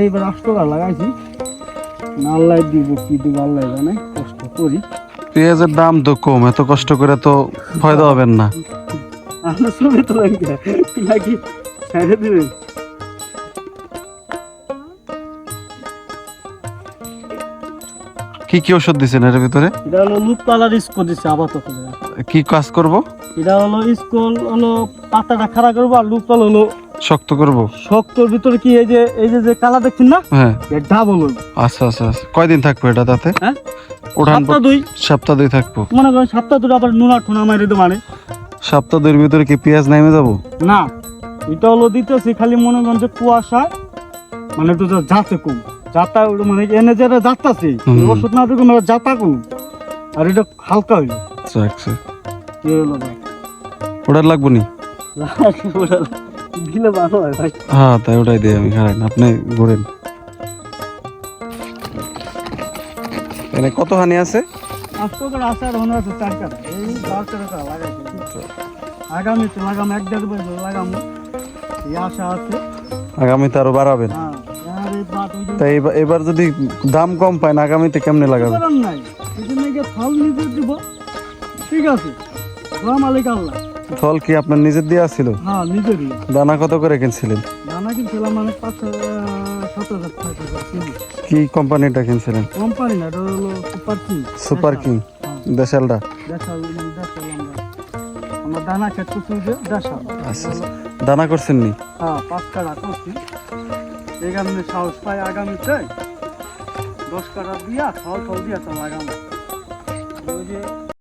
এইবার আষ্ট টাকা লাগাইছি। আল্লাহ দিব কি দিব আল্লাহ জানে কষ্ট করি। পেঁয়াজের দাম তো কম এত কষ্ট করে তো ফায়দা হবেন না। আমরা ছবি তো নাকি ছেড়ে দেবে কি কি ওষুধ দিছেন এর ভিতরে? এটা হলো লুপ কালার স্কুল দিচ্ছে আপাতত। কি কাজ করব? এটা হলো স্কুল হলো পাতাটা খাড়া করব আর লুপ কাল হলো শক্ত করব? শক্তর ভিতরে কি এই যে এই যে যে কালা দেখছেন না? হ্যাঁ। এটা ডাবল আচ্ছা আচ্ছা আচ্ছা। কয়দিন থাকব এটা তাতে? হ্যাঁ? সপ্তাহ দুই। সপ্তাহ দুই থাকব। মনে করেন সপ্তাহ দুটো আবার নুনা ঠোনা মারি দেবো মানে সপ্তাহ দুইয়ের ভিতরে কি পেঁয়াজ নেমে যাব? না এটা হলো দিতেছি খালি মনে করেন যে কুয়াশা মানে যা- যাতে কম। যাতা ওটা মানে এনে যারা যাতাছে ওষুধ না দেখুন যাতা কম। আর এটা হালকা হইল। আচ্ছা আচ্ছা। এই হলো ভাই? ওটার লাগবো নি? ওটা দিলে ভালো হয় ভাই। হ্যাঁ তাই ওটাই দিই আমি খারাপ আপনি ঘুরেন। এখানে কত হানি আছে? আজকে করে আসার আছে এই দশ টাকা লাগাইছে আগামীতে লাগাম এক দেড় বছর লাগাম এই আশা আছে। আগামীতে আরও বাড়াবেন। হ্যাঁ আর এই বাদ ওই যে তাই এবার- এবার যদি দাম কম পায় না আগামীতে কেমনে লাগাবেন? নাই। এই জন্য ফল নিজে দিব। ঠিক আছে। মালিক আল্লাহ। ফল কি আপনার নিজের দিয়ে আসছিল হ্যাঁ নিজেরই। দানা কত করে কিনছিলেন? দানা কিনছিলাম মানে পাঁচ সাত হাজার টাকা কি কোম্পানিটা কিনছিলেন? কোম্পানি না এটা হলো সুপার কিং সুপার কিং দেশালটা দেশাল দেশাল আমরা। আমরা দানা খেত যে দেশাল। আচ্ছা আচ্ছা। দানা করছেন নি? হ্যাঁ পাঁচ কাটা করছি। এই কারণে সাহস পাই আগামীতে। দশ কাটা দিয়া ফল ফল দিয়া তো ওই যে